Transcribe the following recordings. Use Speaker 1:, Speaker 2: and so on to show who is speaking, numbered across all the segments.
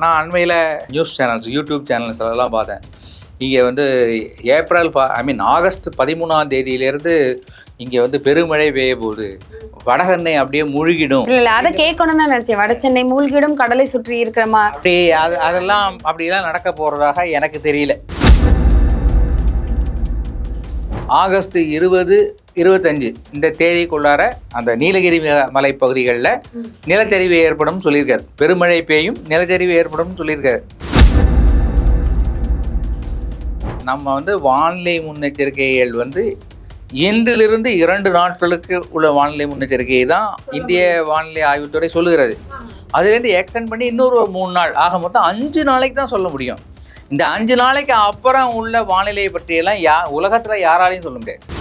Speaker 1: நான் அண்மையில் news channels YouTube channels எல்லாம் பார்த்தேன். இங்கே வந்து ஏப்ரல் ப ஐ மீன் ஆகஸ்ட் பதிமூணாம் தேதியிலேருந்து இங்கே வந்து பெருமழை பெய்ய போகுது. வடகண்ணை அப்படியே முழுகிடும்.
Speaker 2: இல்ல இல்ல அதை கேட்கணும் தான் நினைச்சேன். வட சென்னை மூழ்கிடும் கடலை சுற்றி இருக்கிற மா
Speaker 1: அப்படி அது அதெல்லாம் அப்படிலாம் நடக்க போகிறதாக எனக்கு தெரியல. ஆகஸ்ட் இருபது இருபத்தஞ்சு. இந்த தேதிக்குள்ளார அந்த நீலகிரி ம- மலைப்பகுதிகளில் நிலச்சரிவு ஏற்படும் சொல்லியிருக்காரு. பெருமழை பெய்யும் நிலச்சரிவு ஏற்படும் சொல்லியிருக்காரு. நம்ம வந்து வானிலை முன்னெச்சரிக்கைகள் வந்து இன்றிலிருந்து இரண்டு நாட்களுக்கு உள்ள வானிலை முன்னெச்சரிக்கையை தான் இந்திய வானிலை ஆய்வுத்துறை சொல்லுகிறது. அதுலேருந்து எக்ஸ்டெண்ட் பண்ணி இன்னொரு ஒரு மூணு நாள் ஆக மொத்தம் அஞ்சு நாளைக்கு தான் சொல்ல முடியும். இந்த அஞ்சு நாளைக்கு அப்புறம் உள்ள வானிலையை பற்றியெல்லாம் யா உலகத்தில் யாராலையும் சொல்ல முடியாது.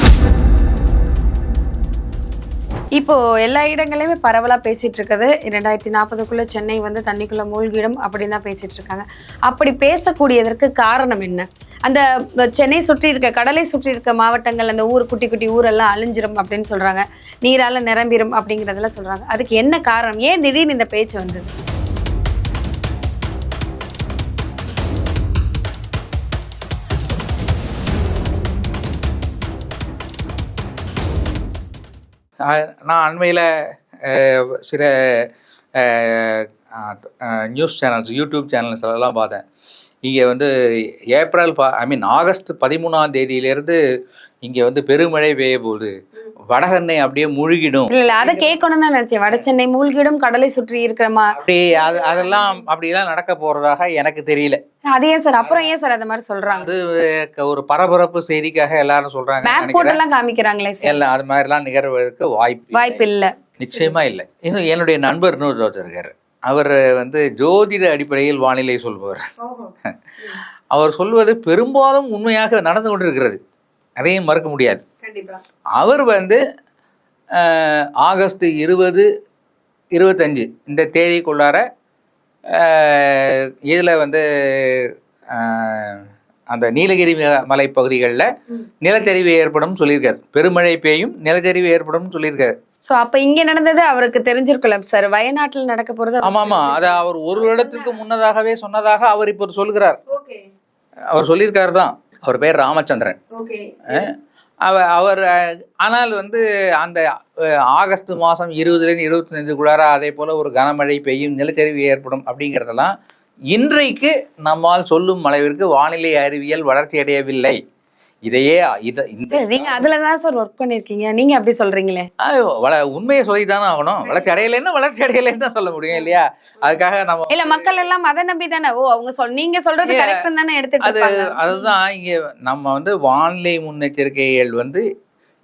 Speaker 2: இப்போ எல்லா இடங்களையுமே பரவலாக பேசிட்டு இருக்குது. இரண்டாயிரத்தி நாற்பதுக்குள்ள சென்னை வந்து தண்ணிக்குள்ள மூழ்கிடும் அப்படின்னு தான் பேசிட்டு இருக்காங்க. அப்படி பேசக்கூடியதற்கு காரணம் என்ன? அந்த சென்னை சுற்றி இருக்க கடலை சுற்றி இருக்க மாவட்டங்கள் அந்த ஊர் குட்டி குட்டி ஊரெல்லாம் அழிஞ்சிரும் அப்படின்னு சொல்றாங்க. நீரால நிரம்பிடும் அப்படிங்கிறதெல்லாம் சொல்றாங்க. அதுக்கு என்ன காரணம்? ஏன் திடீர்னு இந்த பேச்சு வந்தது?
Speaker 1: நான் அண்மையில் சில நியூஸ் சேனல்ஸ் யூடியூப் சேனல்ஸ் எல்லாம் பார்த்தேன். இங்கே வந்து ஏப்ரல் ப ஐ மீன் ஆகஸ்ட் பதிமூணாம் தேதியிலேருந்து இங்கே வந்து பெருமழை பெய்ய போகுது வடகண்ணை அப்படியே முழுகிடும்.
Speaker 2: இல்ல இல்ல அதை கேட்கணும் தான் நினைச்சேன். வட சென்னை மூழ்கிடும் கடலை சுற்றி இருக்கிற மா
Speaker 1: அப்படி அது அதெல்லாம் அப்படிலாம் நடக்க போகிறதாக எனக்கு தெரியல.
Speaker 2: அது ஏன் சார்? அப்புறம் ஏன் சார் அந்த மாதிரி சொல்றாங்க?
Speaker 1: அது ஒரு பரபரப்பு செய்திக்காக எல்லாரும் சொல்கிறாங்க
Speaker 2: மேப் போட்டெல்லாம் காமிக்கிறாங்களே சார்.
Speaker 1: எல்லாம் அது மாதிரிலாம் நிகழ்வதற்கு வாய்ப்பு இல்லை.
Speaker 2: வாய்ப்பு இல்ல.
Speaker 1: நிச்சயமா இல்லை. இன்னும் என்னுடைய நண்பர் இன்னொரு ஒருத்தர் இருக்காரு. அவர் வந்து ஜோதிட அடிப்படையில் வானிலை சொல்பவர். அவர் சொல்வது பெரும்பாலும் உண்மையாக நடந்து கொண்டிருக்கிறது. அதையும் மறுக்க முடியாது. அவர் வந்து ஆகஸ்ட் இருபது இருபத்தஞ்சு இந்த தேதிக்குள்ளார இதில் வந்து அந்த நீலகிரி ம- மலைப்பகுதிகளில் நிலச்சரிவு ஏற்படும் சொல்லியிருக்காரு. பெருமழை பெய்யும் நிலச்சரிவு ஏற்படும் சொல்லியிருக்காரு.
Speaker 2: சோ அப்ப இங்க நடந்தது அவருக்கு தெரிஞ்சிருக்கல சார் வயநாட்டுல நடக்க போறது
Speaker 1: ஆமா ஆமா அதை அவர் ஒரு வருடத்துக்கு முன்னதாகவே சொன்னதாக அவர் இப்போது சொல்கிறார். அவர் சொல்லியிருக்காரு தான். அவர் பேர் ராமச்சந்திரன். அவர் ஆனால் வந்து அந்த ஆகஸ்ட் மாதம் இருபதுலேருந்து இருபத்தஞ்சுக்குள்ளார அதே போல் ஒரு கனமழை பெய்யும் நிலச்சரிவு ஏற்படும் அப்படிங்கிறதெல்லாம் இன்றைக்கு நம்மால் சொல்லும் அளவிற்கு வானிலை அறிவியல் வளர்ச்சி அடையவில்லை இதையே இதை இந்த
Speaker 2: நீங்க அதுலதான் சார் ஒர்க் பண்ணிருக்கீங்க. நீங்க அப்படி சொல்றீங்களே.
Speaker 1: வள உண்மையை சொல்லி தானே ஆகணும். வளர்ச்சி அடையலைன்னா வளர்ச்சி அடையலைன்னு தான் சொல்ல முடியும் இல்லையா? அதுக்காக நம்ம
Speaker 2: இல்ல மக்கள் எல்லாம் அதை நம்பி தானே ஓ அவங்க சொல் நீங்க சொல்றது கரெக்ட் தானே எடுத்துட்டு
Speaker 1: அது அதுதான் இங்கே நம்ம வந்து வானிலை முன்னெச்சரிக்கைகள் வந்து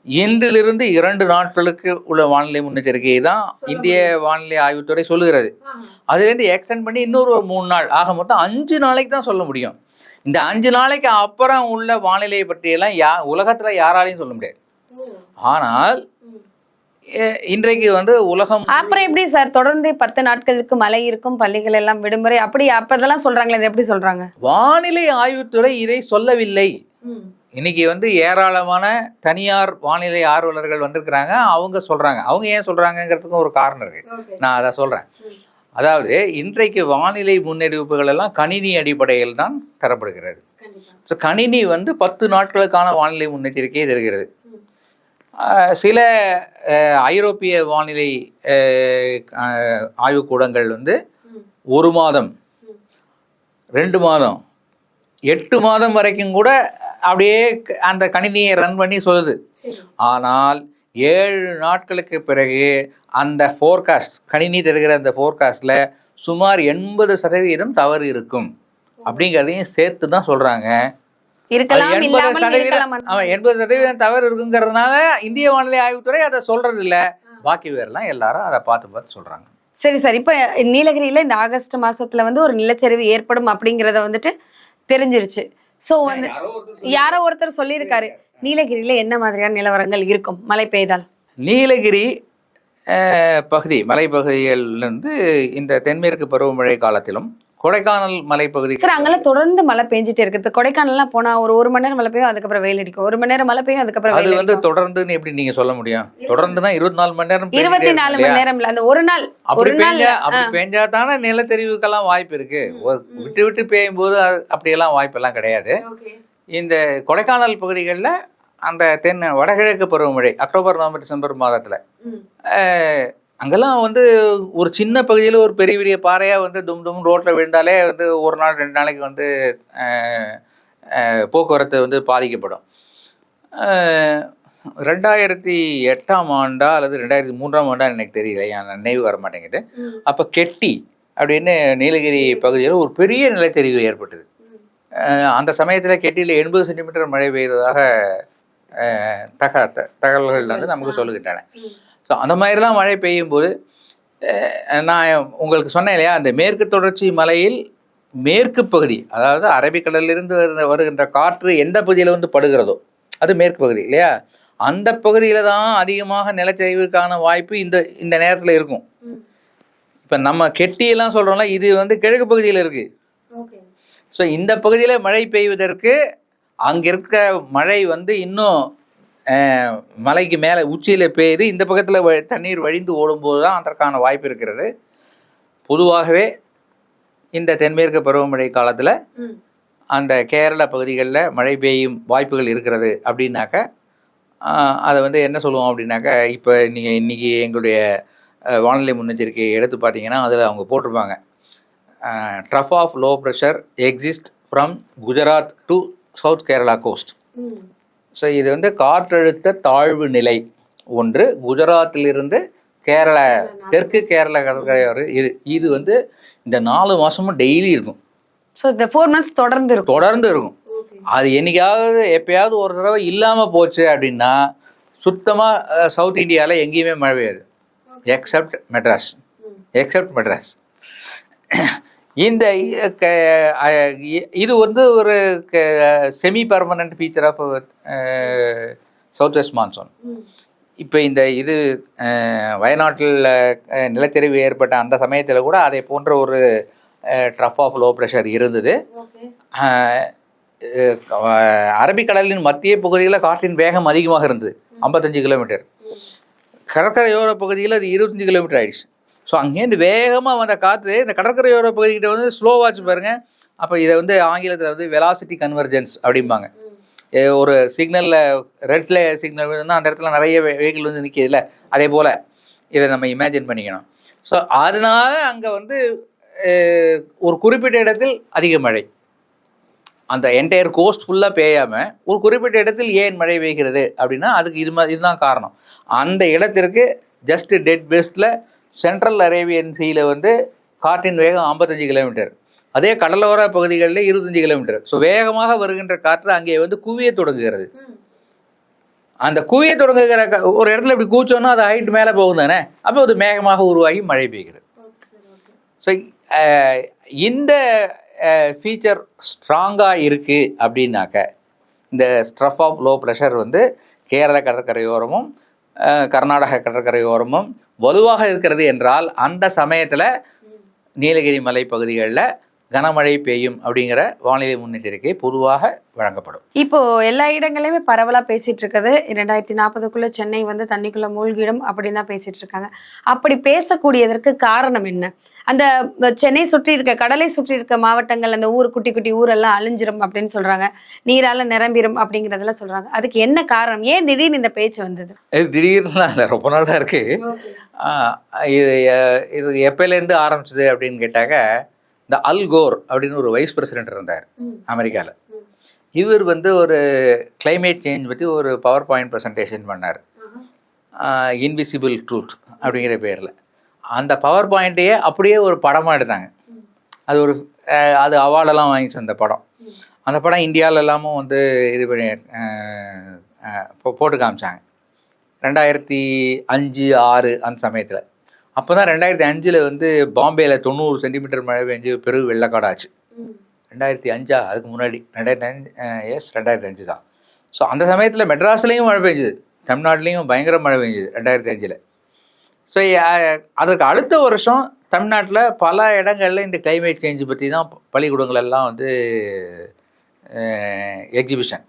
Speaker 1: இன்றிலிருந்து இரண்டு நாட்களுக்கு உள்ள வானிலை முன்னெச்சரிக்கையை தான் இந்திய வானிலை ஆய்வுத்துறை சொல்லுகிறது. அதுலேருந்து எக்ஸ்டெண்ட் பண்ணி இன்னொரு மூணு நாள். ஆக மொத்தம் அஞ்சு நாளைக்கு தான் சொல்ல முடியும். இந்த அஞ்சு நாளைக்கு அப்புறம் உள்ள வானிலையை பற்றியெல்லாம் யா உலகத்தில் யாராலையும் சொல்ல முடியாது. ஆனால் இன்றைக்கு வந்து உலகம்
Speaker 2: அப்புறம் எப்படி சார்? தொடர்ந்து பத்து நாட்களுக்கு மழை இருக்கும் பள்ளிகள் எல்லாம் விடுமுறை அப்படி அப்பதெல்லாம் சொல்றாங்களே எப்படி சொல்றாங்க?
Speaker 1: வானிலை ஆய்வுத்துறை இதை சொல்லவில்லை. இன்னைக்கு வந்து ஏராளமான தனியார் வானிலை ஆர்வலர்கள் வந்திருக்கிறாங்க. அவங்க சொல்றாங்க. அவங்க ஏன் சொல்றாங்கங்கிறதுக்கும் ஒரு காரணம் இருக்கு. நான் அதை சொல்றேன். அதாவது இன்றைக்கு வானிலை முன்னறிவிப்புகள் எல்லாம் கணினி அடிப்படையில் தான் தரப்படுகிறது. ஸோ கணினி வந்து பத்து நாட்களுக்கான வானிலை முன்னெச்சரிக்கையை தருகிறது. சில ஐரோப்பிய வானிலை ஆய்வுக்கூடங்கள் வந்து ஒரு மாதம் ரெண்டு மாதம் எட்டு மாதம் வரைக்கும் கூட அப்படியே அந்த கணினியை ரன் பண்ணி சொல்லுது. ஆனால் ஏழு நாட்களுக்கு பிறகு அந்த ஃபோர்காஸ்ட் கணினி தருகிற அந்த ஃபோர்காஸ்டில் சுமார் எண்பது சதவீதம் தவறு இருக்கும். அப்படிங்கிறதையும் சேர்த்து தான் சொல்கிறாங்க எண்பது சதவீதம் எண்பது சதவீதம் தவறு இருக்குங்கிறதுனால இந்திய வானிலை ஆய்வுத்துறை அதை சொல்றது இல்ல பாக்கி பேர்லாம் எல்லாரும் அதை பார்த்து பார்த்து சொல்றாங்க.
Speaker 2: சரி சார். இப்ப நீலகிரியில இந்த ஆகஸ்ட் மாசத்துல வந்து ஒரு நிலச்சரிவு ஏற்படும் அப்படிங்கறத வந்துட்டு தெரிஞ்சிருச்சு. சோ வந்து யாரோ ஒருத்தர் சொல்லியிருக்காரு. நீலகிரியில என்ன மாதிரியான நிலவரங்கள் இருக்கும்? மழை பெய்தால்.
Speaker 1: நீலகிரி பகுதி மலைப்பகுதிகளிலிருந்து இந்த தென்மேற்கு பருவமழை காலத்திலும் கொடைக்கானல் மலைப்பகுதி
Speaker 2: சார் அங்கெல்லாம் தொடர்ந்து மழை பெஞ்சிட்டே இருக்கு இப்ப கொடைக்கானல்லாம் போனா ஒரு ஒரு மணி நேரம் மழை பெய்யும் அதுக்கப்புறம் வெயில் அடிக்கும். ஒரு மணி நேரம் மழை பெய்யும் அதுக்கப்புறம்
Speaker 1: அது வந்து தொடர்ந்துன்னு எப்படி நீங்க சொல்ல முடியும்? தொடர்ந்துனா இருபத்தி நாலு மணி நேரம்
Speaker 2: இருபத்தி நாலு மணி? நேரம்ல அந்த ஒரு நாள் ஒரு நாள்
Speaker 1: பெஞ்சா அப்படி பெஞ்சா தானே நிலத்தெரிவுக்கெல்லாம் வாய்ப்பு இருக்கு. விட்டு விட்டு பெய்யும் போது அப்படியெல்லாம் வாய்ப்பெல்லாம் கிடையாது. இந்த கொடைக்கானல் பகுதிகளில் அந்த தென் வடகிழக்கு பருவமழை அக்டோபர் நவம்பர் டிசம்பர் மாதத்தில். அங்கெல்லாம் வந்து ஒரு சின்ன பகுதியில் ஒரு பெரிய பெரிய பாறையாக வந்து தும் தும் ரோட்டில் விழுந்தாலே வந்து ஒரு நாள் ரெண்டு நாளைக்கு வந்து போக்குவரத்து வந்து பாதிக்கப்படும். ரெண்டாயிரத்தி எட்டாம் ஆண்டா அல்லது ரெண்டாயிரத்தி மூன்றாம் ஆண்டா எனக்கு தெரியல என் நினைவு வர மாட்டேங்குது. அப்போ கெட்டி அப்படின்னு நீலகிரி பகுதியில் ஒரு பெரிய நிலச்சரிவு ஏற்பட்டது. அந்த சமயத்தில் கெட்டியில் எண்பது சென்டிமீட்டர் மழை பெய்ததாக தக த- தகவல்கள் வந்து நமக்கு சொல்லுகின்றன. ஸோ அந்த மாதிரிலாம் மழை பெய்யும் போது அஹ், நான் உங்களுக்கு சொன்னேன் இல்லையா அந்த மேற்கு தொடர்ச்சி மலையில் மேற்கு பகுதி அதாவது அரபிக்கடலிலிருந்து வருகின்ற காற்று எந்த பகுதியில் வந்து படுகிறதோ அது மேற்கு பகுதி இல்லையா? அந்த பகுதியில் தான் அதிகமாக நிலச்சரிவுக்கான வாய்ப்பு இந்த இந்த நேரத்தில் இருக்கும். இப்போ நம்ம கெட்டியெல்லாம் சொல்கிறோம்ல இது வந்து கிழக்கு பகுதியில் இருக்குது ஸோ இந்த பகுதியில் மழை பெய்வதற்கு அங்கே இருக்க மழை வந்து இன்னும் மலைக்கு மேலே உச்சியில் பெய்யுது இந்த பக்கத்தில் தண்ணீர் வழிந்து ஓடும்போது தான் அதற்கான வாய்ப்பு இருக்கிறது. பொதுவாகவே இந்த தென்மேற்கு பருவமழை காலத்தில் அந்த கேரள பகுதிகளில் மழை பெய்யும் வாய்ப்புகள் இருக்கிறது அப்படின்னாக்க அதை வந்து என்ன சொல்லுவோம் அப்படின்னாக்க இப்போ நீங்கள் இன்றைக்கி எங்களுடைய வானிலை முன்னெச்சரிக்கையை எடுத்து பார்த்தீங்கன்னா அதில் அவங்க போட்டிருப்பாங்க. Trough of low pressure exist from Gujarat to south Kerala coast so இது வந்து காற்றழுத்த தாழ்வு நிலை ஒன்று குஜராத்திலிருந்து கேரள தெற்கு கேரள கடற்கரை இது இது வந்து இந்த நாலு மாதமும் டெய்லி இருக்கும்.
Speaker 2: ஸோ இந்த ஃபோர் மந்த்ஸ் தொடர்ந்து இருக்கும்.
Speaker 1: தொடர்ந்து இருக்கும். அது என்னைக்காவது எப்பயாவது ஒரு தடவை இல்லாமல் போச்சு அப்படின்னா சுத்தமாக சவுத் இந்தியாவில் எங்கேயுமே மழை பெய்யாது. எக்ஸப்ட் மெட்ராஸ் எக்ஸப்ட் மெட்ராஸ் இந்த இது வந்து ஒரு semi permanent feature of south west monsoon இப்போ இந்த இது வயநாட்டில் நிலச்சரிவு ஏற்பட்ட அந்த சமயத்தில் கூட அதை போன்ற ஒரு ட்ரஃப் ஆஃப் லோ ப்ரெஷர் இருந்தது. அரபிக்கடலின் மத்திய பகுதியில் காற்றின் வேகம் அதிகமாக இருந்தது. ஐம்பத்தஞ்சு கிலோமீட்டர். கடற்கரையோர பகுதியில் அது இருபத்தஞ்சு கிலோமீட்டர் ஆயிடுச்சு. ஸோ அங்கேருந்து வேகமாக வந்த காற்று இந்த கடற்கரையோர பகுதிக்கிட்ட வந்து ஸ்லோவாச்சு பாருங்க. அப்போ இதை வந்து ஆங்கிலத்தில் வந்து வெலாசிட்டி கன்வர்ஜென்ஸ் அப்படிம்பாங்க. ஒரு சிக்னலில் ரெட்ல சிக்னல் விழுதுன்னா அந்த இடத்துல நிறைய வெஹிக்கிள் வந்து நிற்கிதுல்ல அதே போல் இதை நம்ம இமேஜின் பண்ணிக்கணும். ஸோ அதனால அங்கே வந்து ஒரு குறிப்பிட்ட இடத்தில் அதிக மழை. அந்த என்டையர் கோஸ்ட் ஃபுல்லாக பெய்யாமல் ஒரு குறிப்பிட்ட இடத்தில் ஏன் மழை பெய்கிறது அப்படின்னா அதுக்கு இது மாதிரி இதுதான் காரணம். அந்த இடத்திற்கு ஜஸ்ட் டெட் பெஸ்ட்டில் சென்ட்ரல் அரேபியன் சீயில் வந்து காற்றின் வேகம் ஐம்பத்தஞ்சு கிலோமீட்டர். அதே கடலோர பகுதிகளில் இருபத்தஞ்சு கிலோமீட்டர். ஸோ வேகமாக வருகின்ற காற்று அங்கே வந்து குவிய தொடங்குகிறது. அந்த குவிய தொடங்குகிற க- ஒரு இடத்துல இப்படி கூச்சோன்னா அது ஹைட் மேலே போகும் தானே? அப்போ அது மேகமாக உருவாகி மழை பெய்கிறது. ஸோ இந்த ஃபீச்சர் ஸ்ட்ராங்காக இருக்குது அப்படின்னாக்க இந்த ஸ்ட்ரஃப் ஆஃப் லோ ப்ரெஷர் வந்து கேரள கடற்கரையோரமும் கர்நாடக கடற்கரையோரமும் வலுவாக இருக்கிறது என்றால் அந்த சமயத்தில் நீலகிரி மலை பகுதிகளில் கனமழை பெய்யும் அப்படிங்கிற வானிலை முன்னெச்சரிக்கை பொதுவாக வழங்கப்படும்.
Speaker 2: இப்போ எல்லா இடங்களையுமே பரவலா பேசிட்டு இருக்குது. இரண்டாயிரத்தி நாற்பதுக்குள்ள சென்னை வந்து தண்ணிக்குள்ள மூழ்கிடும் அப்படின்னு தான் பேசிட்டு இருக்காங்க. அப்படி பேசக்கூடியதற்கு காரணம் என்ன? அந்த சென்னை சுற்றி இருக்க கடலை சுற்றி இருக்க மாவட்டங்கள் அந்த ஊர் குட்டி குட்டி ஊரெல்லாம் அழிஞ்சிரும் அப்படின்னு சொல்றாங்க. நீரால நிரம்பிடும் அப்படிங்கறதெல்லாம் சொல்றாங்க. அதுக்கு என்ன காரணம்? ஏன் திடீர்னு இந்த பேச்சு வந்தது?
Speaker 1: இல்லை ரொம்ப நாளாக இருக்குது இது இது எப்போலேருந்து ஆரம்பிச்சது அப்படின்னு கேட்டாக்க இந்த அல் கோர் அப்படின்னு ஒரு வைஸ் பிரசிடென்ட் இருந்தார் அமெரிக்காவில் இவர் வந்து ஒரு climate சேஞ்ச் பற்றி ஒரு பவர் பாயிண்ட் ப்ரெசன்டேஷன் பண்ணார் இன்விசிபிள் ட்ரூத் அப்படிங்கிற பேரில். அந்த பவர் பாயிண்ட்டையே அப்படியே ஒரு படமாக எடுத்தாங்க. அது ஒரு அது அவார்டெல்லாம் வாங்கிச்சு அந்த படம். அந்த படம் இந்தியாவில் எல்லாமும் வந்து இது பண்ணி போட்டு காமிச்சாங்க. ரெண்டாயிரத்தி அஞ்சு ஆறு அந்த சமயத்தில். அப்போ தான் ரெண்டாயிரத்தி அஞ்சில் வந்து பாம்பேயில் தொண்ணூறு சென்டிமீட்டர் மழை பெஞ்சு பெரு வெள்ளக்காடாச்சு. ரெண்டாயிரத்தி அஞ்சா அதுக்கு முன்னாடி. ரெண்டாயிரத்தி அஞ்சு எஸ் ரெண்டாயிரத்தி அஞ்சு தான். ஸோ அந்த சமயத்தில் மெட்ராஸ்லேயும் மழை பெஞ்சுது. தமிழ்நாட்டிலையும் பயங்கர மழை பெஞ்சுது ரெண்டாயிரத்தி அஞ்சில். ஸோ அதற்கு அடுத்த வருஷம் தமிழ்நாட்டில் பல இடங்கள்ல இந்த climate சேஞ்ச் பற்றி தான் பள்ளிக்கூடங்கள் எல்லாம் வந்து எக்ஸிபிஷன்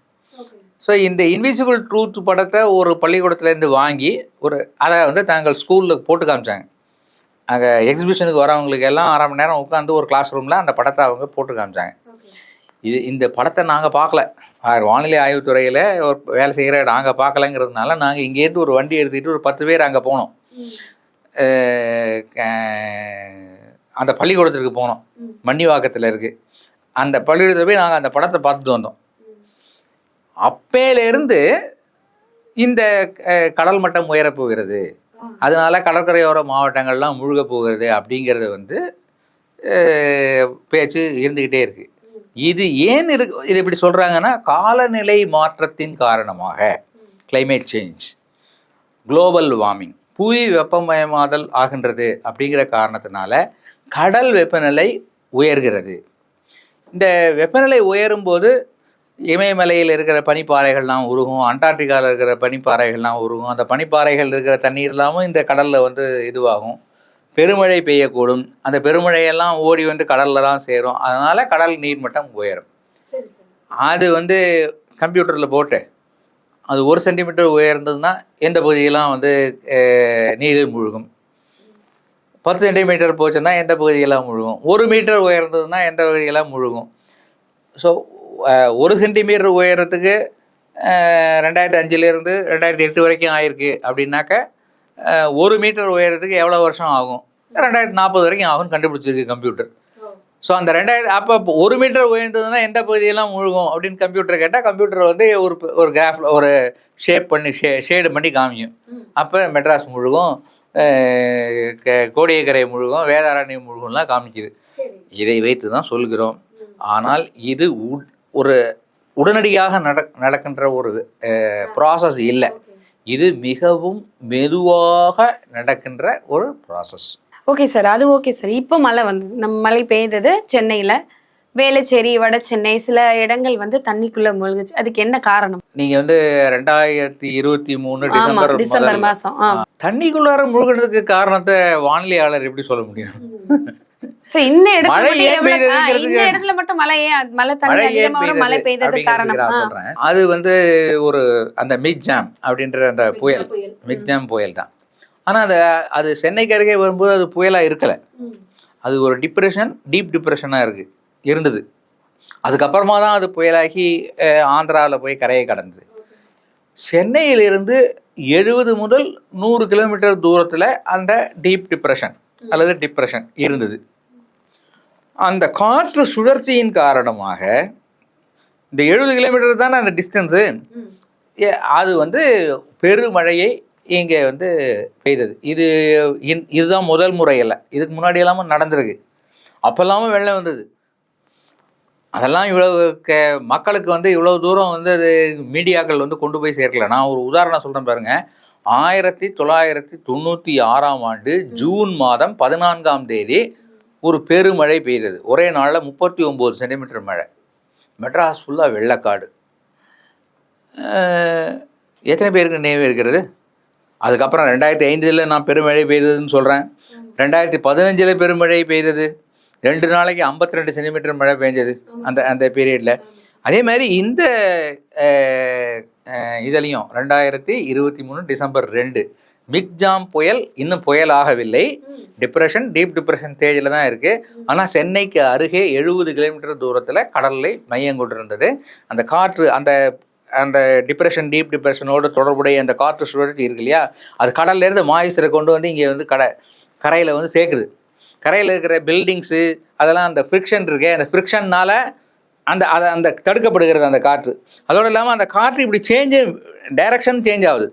Speaker 1: ஸோ இந்த இன்விசிபிள் ட்ரூத் படத்தை ஒரு பள்ளிக்கூடத்துலேருந்து வாங்கி ஒரு அதை வந்து தாங்கள் ஸ்கூலில் போட்டு காமிச்சாங்க. அங்கே எக்ஸிபிஷனுக்கு வரவங்களுக்கு எல்லாம் அரை மணி நேரம் உட்காந்து ஒரு கிளாஸ் ரூமில் அந்த படத்தை அவங்க போட்டு காமிச்சாங்க. இது இந்த படத்தை நாங்கள் பார்க்கல. வானிலை ஆய்வுத்துறையில் ஒரு வேலை செய்கிற நாங்கள் பார்க்கலங்கிறதுனால நாங்கள் இங்கேருந்து ஒரு வண்டி எடுத்துக்கிட்டு ஒரு பத்து பேர் அங்கே போனோம். அந்த பள்ளிக்கூடத்துக்கு போனோம். மன்னிவாக்கத்தில் இருக்குது அந்த பள்ளிக்கூடத்தில் போய் நாங்கள் அந்த படத்தை பார்த்துட்டு வந்தோம். அப்பேலேருந்து இந்த கடல் மட்டம் உயரப் போகிறது. அதனால கடற்கரையோர மாவட்டங்கள்லாம் முழுக போகிறது அப்படிங்கிறது வந்து பேச்சு இருந்துக்கிட்டே இருக்கு. இது ஏன் இரு இது இப்படி சொல்கிறாங்கன்னா காலநிலை மாற்றத்தின் காரணமாக. கிளைமேட் சேஞ்ச் குளோபல் வார்மிங் புவி வெப்பமயமாதல் ஆகின்றது அப்படிங்கிற காரணத்தினால கடல் வெப்பநிலை உயர்கிறது. இந்த வெப்பநிலை உயரும் போது இமயமலையில் இருக்கிற பனிப்பாறைகள்லாம் உருகும் அண்டார்டிகாவில் இருக்கிற பனிப்பாறைகள்லாம் உருகும். அந்த பனிப்பாறைகள் இருக்கிற தண்ணீர் எல்லாமும் இந்த கடலில் வந்து இதுவாகும். பெருமழை பெய்யக்கூடும். அந்த பெருமழையெல்லாம் ஓடி வந்து கடலில் தான் சேரும். அதனால் கடல் நீர்மட்டம் உயரும். அது வந்து கம்ப்யூட்டரில் போட்டு அது ஒரு சென்டிமீட்டர் உயர்ந்ததுன்னா எந்த பகுதியெல்லாம் வந்து நீரில் முழுகும்? பத்து சென்டிமீட்டர் போச்சுன்னா எந்த பகுதியெல்லாம் முழுகும்? ஒரு மீட்டர் உயர்ந்ததுன்னா எந்த பகுதியெல்லாம் முழுகும்? ஸோ ஒரு சென்டிமீட்டர் உயரத்துக்கு ரெண்டாயிரத்தி அஞ்சுலேருந்து ரெண்டாயிரத்தி எட்டு வரைக்கும் ஆயிருக்கு அப்படின்னாக்க ஒரு மீட்டர் உயரத்துக்கு எவ்வளோ வருஷம் ஆகும்? ரெண்டாயிரத்தி நாற்பது வரைக்கும் ஆகும்னு கண்டுபிடிச்சிருக்கு கம்ப்யூட்டர் ஸோ அந்த ரெண்டாயிரம் அப்போ ஒரு மீட்டர் உயர்ந்ததுன்னா எந்த பகுதியெல்லாம் முழுகும் அப்படின்னு கம்ப்யூட்டர் கேட்டால் கம்ப்யூட்டர் வந்து ஒரு ஒரு கிராஃபில் ஒரு ஷேப் பண்ணி ஷே ஷேடு பண்ணி காமிக்கும். அப்போ மெட்ராஸ் முழுகும் கோடியக்கரை முழுகும் வேதாரண்யம் முழுகும்லாம் காமிக்குது. இதை வைத்து தான் சொல்கிறோம் ஆனால் இது உட்- ஒரு உடனடியாக நட நடக்கின்ற ஒரு ப்ராசஸ் இல்லை. இது மிகவும் மெதுவாக நடக்கின்ற ஒரு ப்ராசஸ்
Speaker 2: ஓகே சார் அது ஓகே சார் இப்போ மழை வந்து நம்ம மழை பெய்தது சென்னையில். வேளச்சேரி வட சென்னை சில இடங்கள் வந்து தண்ணிக்குள்ள மூழ்குச்சு. அதுக்கு என்ன காரணம்?
Speaker 1: நீங்க வந்து ரெண்டாயிரத்தி இருபத்தி மூணு டிசம்பர்
Speaker 2: டிசம்பர். மாசம்.
Speaker 1: தண்ணிக்குள்ளார முழுகிறதுக்கு காரணத்தை வானிலையாளர் எப்படி சொல்ல முடியும்?
Speaker 2: சோ இந்த இடத்துல
Speaker 1: மழை
Speaker 2: மட்டும் மழை ஏன் மழை தண்ணி அதிகமா மழை
Speaker 1: பெய்தது
Speaker 2: பெய்தது
Speaker 1: அப்படிங்கிறதுக்கு
Speaker 2: காரணம்.
Speaker 1: அது வந்து ஒரு அந்த மிக் ஜாம் அப்படின்ற அந்த புயல். மிக் ஜாம் புயல் தான். ஆனா அது அது சென்னைக்கு அருகே வரும்போது அது புயலா இருக்கல. அது ஒரு டிப்ரெஷன் டீப் டிப்ரெஷனாக இருக்கு இருந்தது. அதுக்கப்புறமா தான் அது புயலாகி ஆந்திராவில் போய் கரையை கடந்தது. சென்னையிலிருந்து எழுபது முதல் நூறு கிலோமீட்டர் தூரத்தில் அந்த டீப் டிப்ரெஷன் அல்லது டிப்ரெஷன் இருந்தது. அந்த காற்று சுழற்சியின் காரணமாக இந்த எழுபது கிலோமீட்டர் தானே அந்த டிஸ்டன்ஸு அது வந்து பெருமழையை இங்கே வந்து பெய்தது. இது இன்- இதுதான் முதல் முறை இல்லை இதுக்கு முன்னாடி எல்லாமும் நடந்திருக்கு. அப்போல்லாமல் வெள்ளம் வந்தது. அதெல்லாம் இவ்வளவு க மக்களுக்கு வந்து இவ்வளோ தூரம் வந்து அது மீடியாக்கள் வந்து கொண்டு போய் சேர்க்கல. நான் ஒரு உதாரணம் சொல்கிறேன் பாருங்க. ஆயிரத்தி தொள்ளாயிரத்தி தொண்ணூற்றி ஆறாம் ஆண்டு ஜூன் மாதம் பதினான்காம் தேதி ஒரு பெருமழை பெய்தது. ஒரே நாளில் முப்பத்தி ஒம்பது சென்டிமீட்டர் மழை. மெட்ராஸ் ஃபுல்லாக வெள்ளக்காடு. எத்தனை பேருக்கு நினைவு இருக்கிறது? அதுக்கப்புறம் ரெண்டாயிரத்தி ஐந்தில் நான் பெருமழை பெய்ததுன்னு சொல்கிறேன் ரெண்டாயிரத்தி பதினஞ்சில் பெருமழை பெய்தது. ரெண்டு நாளைக்கு 52 ரெண்டு சென்டிமீட்டர் மழை பெஞ்சது அந்த அந்த பீரியடில் அதே மாதிரி இந்த இதுலேயும் ரெண்டாயிரத்தி இருபத்தி மூணு டிசம்பர் ரெண்டு. மிக்ஜாம் புயல் இன்னும் புயல் ஆகவில்லை. டிப்ரெஷன் டீப் டிப்ரெஷன் ஸ்டேஜில் தான் இருக்குது ஆனால் சென்னைக்கு அருகே எழுபது கிலோமீட்டர் தூரத்தில் கடலில் மையம் கொண்டிருந்தது. அந்த காற்று அந்த அந்த டிப்ரெஷன் டீப் டிப்ரெஷனோடு தொடர்புடைய அந்த காற்று சுழற்சி இருக்கு இல்லையா? அது கடல்லேருந்து இருந்து கொண்டு வந்து இங்கே வந்து கடை கரையில் வந்து சேர்க்குது. கரையில் இருக்கிற பில்டிங்ஸு அதெல்லாம் அந்த ஃப்ரிக்ஷன் இருக்கே அந்த ஃப்ரிக்ஷன்னால் அந்த அதை அந்த தடுக்கப்படுகிறது அந்த காற்று. அதோடு இல்லாமல் அந்த காற்று இப்படி சேஞ்சு டைரக்ஷன் சேஞ்ச் ஆகுது.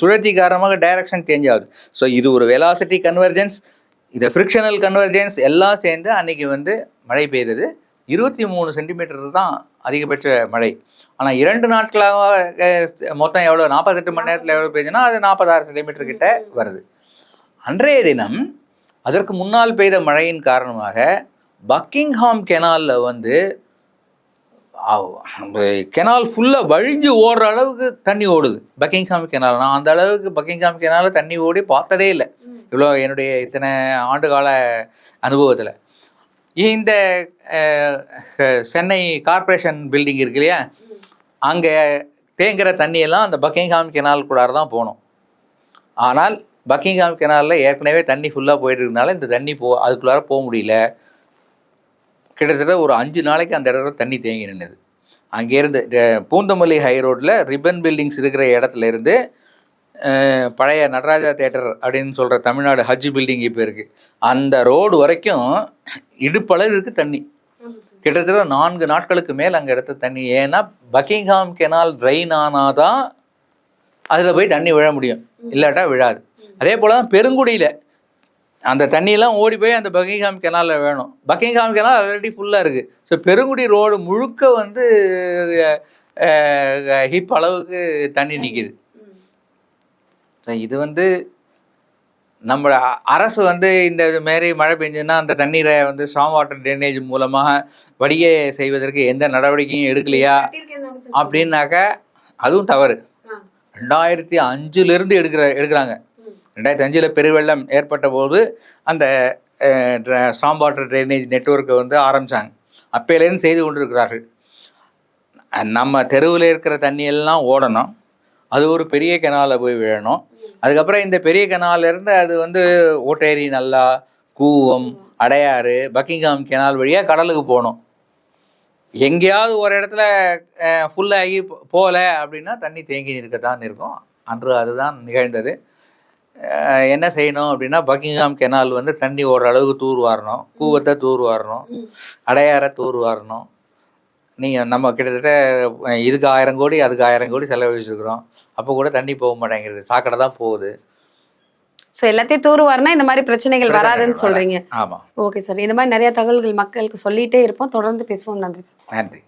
Speaker 1: சுழற்சி காரணமாக டைரக்ஷன் சேஞ்ச் ஆகுது. ஸோ இது ஒரு வெலாசிட்டி கன்வர்ஜென்ஸ் இது ஃப்ரிக்ஷனல் கன்வர்ஜென்ஸ் எல்லாம் சேர்ந்து அன்றைக்கி வந்து மழை பெய்தது. இருபத்தி மூணு சென்டிமீட்டர் தான் அதிகபட்ச மழை. ஆனால் இரண்டு நாட்களாக மொத்தம் எவ்வளோ நாற்பத்தெட்டு மணி நேரத்தில் எவ்வளோ பெய்யுதுன்னா அது நாற்பதாறு சென்டிமீட்டர் கிட்ட வருது. அன்றைய தினம் அதற்கு முன்னால் பெய்த மழையின் காரணமாக பக்கிங்ஹாம் கெனாலில் வந்து கெனால் ஃபுல்லாக வழிஞ்சு ஓடுற அளவுக்கு தண்ணி ஓடுது. பக்கிங்ஹாம் கெனால் நான் அந்த அளவுக்கு பக்கிங்ஹாம் கெனாலில் தண்ணி ஓடி பார்த்ததே இல்லை. இவ்வளோ என்னுடைய இத்தனை ஆண்டுகால அனுபவத்தில். இந்த சென்னை கார்ப்பரேஷன் பில்டிங் இருக்கு இல்லையா? அங்கே தேங்குகிற தண்ணியெல்லாம் அந்த பக்கிங்ஹாம் கெனால்குள்ளார தான் போகணும். ஆனால் பக்கிங்ஹாம் கெனாலில் ஏற்கனவே தண்ணி ஃபுல்லாக போயிட்டு இருக்கனால இந்த தண்ணி போ அதுக்குள்ளார போக முடியல. கிட்டத்தட்ட ஒரு அஞ்சு நாளைக்கு அந்த இடத்துல தண்ணி தேங்கி நின்றுது அங்கேருந்து பூந்தமல்லி ஹை ரோட்டில் ரிப்பன் பில்டிங்ஸ் இருக்கிற இடத்துல இருந்து பழைய நடராஜா தேட்டர் அப்படின்னு சொல்கிற தமிழ்நாடு ஹஜ் பில்டிங் இப்போ இருக்குது அந்த ரோடு வரைக்கும் இடுப்பளவிற்கு தண்ணி. கிட்டத்தட்ட நான்கு நாட்களுக்கு மேல் அங்கே இடத்த தண்ணி. ஏன்னா பக்கிங்ஹாம் கெனால் ட்ரைன் ஆனாதான் அதில் போய் தண்ணி விழ முடியும். இல்லாட்டா விழாது. அதே போல் தான் பெருங்குடியில். அந்த தண்ணியெல்லாம் ஓடி போய் அந்த பக்கிங்ஹாம் கெனாலில் வேணும். பக்கிங்ஹாம் கெனால் ஆல்ரெடி ஃபுல்லாக இருக்குது ஸோ பெருங்குடி ரோடு முழுக்க வந்து ஹிப் அளவுக்கு தண்ணி நிற்கிது ஸோ இது வந்து நம்ம அரசு வந்து இந்த மாரி மழை பெஞ்சுன்னா அந்த தண்ணீரை வந்து ஸ்ட்ராங் வாட்டர் ட்ரைனேஜ் மூலமாக வடிகை செய்வதற்கு எந்த நடவடிக்கையும் எடுக்கலையா? அப்படின்னாக்க அதுவும் தவறு. ரெண்டாயிரத்தி அஞ்சுலேருந்து எடுக்கிற எடுக்கிறாங்க. ரெண்டாயிரத்தி அஞ்சில் பெருவெள்ளம் ஏற்பட்ட போது அந்த ஸ்ட்ராங் வாட்டர் ட்ரைனேஜ் நெட்வொர்க்கை வந்து ஆரம்பித்தாங்க அப்போலேருந்து செய்து கொண்டிருக்கிறார்கள். நம்ம தெருவில் இருக்கிற தண்ணியெல்லாம் ஓடணும். அது ஒரு பெரிய கெனாலில் போய் விழணும். அதுக்கப்புறம் இந்த பெரிய கெனால்ல இருந்து அது வந்து ஓட்டேரி நல்லா கூவம் அடையாறு பக்கிங்காம் கெனால் வழியாக கடலுக்கு போகணும். எங்கேயாவது ஒரு இடத்துல ஃபுல்லாகி போகல அப்படின்னா தண்ணி தேங்கி இருக்கத்தான் இருக்கும். அன்று அதுதான் நிகழ்ந்தது. என்ன செய்யணும் அப்படின்னா பக்கிங்ஹாம் கெனால் வந்து தண்ணி ஓடுற அளவுக்கு தூர் வாரணும். கூவத்தை தூர் வாரணும். அடையாற தூர் வாரணும். நீங்கள் நம்ம கிட்டத்தட்ட இதுக்கு ஆயிரம் கோடி அதுக்கு ஆயிரம் கோடி செலவழிச்சிருக்கிறோம். அப்போ கூட தண்ணி போக மாட்டேங்கிறது. சாக்கடை தான் போகுது.
Speaker 2: ஸோ எல்லாத்தையும் தூர்வாருனா இந்த மாதிரி பிரச்சனைகள் வராதுன்னு சொல்றீங்க.
Speaker 1: ஆமாம்
Speaker 2: ஓகே சார் இந்த மாதிரி நிறைய தகவல்கள் மக்களுக்கு சொல்லிட்டே இருப்போம். தொடர்ந்து பேசுவோம். நன்றி சார்
Speaker 1: நன்றி.